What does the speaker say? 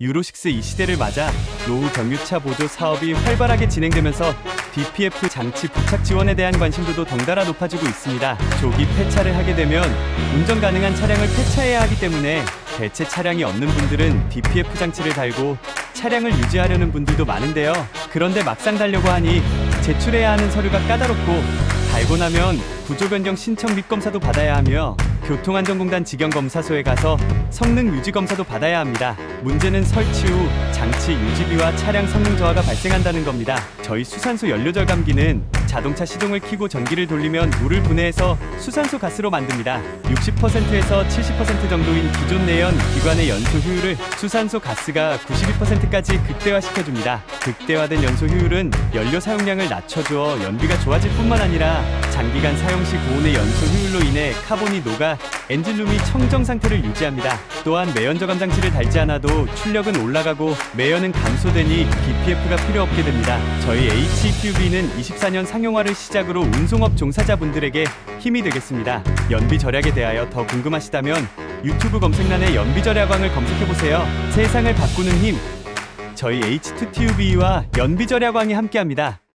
유로6 이 시대를 맞아 노후 경유차 보조 사업이 활발하게 진행되면서 DPF 장치 부착 지원에 대한 관심도도 덩달아 높아지고 있습니다. 조기 폐차를 하게 되면 운전 가능한 차량을 폐차해야 하기 때문에 대체 차량이 없는 분들은 DPF 장치를 달고 차량을 유지하려는 분들도 많은데요. 그런데 막상 달려고 하니 제출해야 하는 서류가 까다롭고 달고 나면 구조 변경 신청 및 검사도 받아야 하며 교통안전공단 직영검사소에 가서 성능 유지 검사도 받아야 합니다. 문제는 설치 후 장치 유지비와 차량 성능 저하가 발생한다는 겁니다. 저희 수산소 연료 절감기는 자동차 시동을 켜고 전기를 돌리면 물을 분해해서 수산소 가스로 만듭니다. 60%에서 70% 정도인 기존 내연 기관의 연소 효율을 수산소 가스가 92%까지 극대화시켜줍니다. 극대화된 연소 효율은 연료 사용량을 낮춰주어 연비가 좋아질 뿐만 아니라 장기간 사용 시 고온의 연소 효율로 인해 카본이 녹아 엔진룸이 청정 상태를 유지합니다. 또한 매연 저감 장치를 달지 않아도 출력은 올라가고 매연은 감소되니 DPF가 필요 없게 됩니다. 저희 HEQB는 24년 상용화를 시작으로 운송업 종사자분들에게 힘이 되겠습니다. 연비 절약에 대하여 더 궁금하시다면 유튜브 검색란에 연비 절약왕을 검색해 보세요. 세상을 바꾸는 힘. 저희 H2TUB와 연비 절약왕이 함께합니다.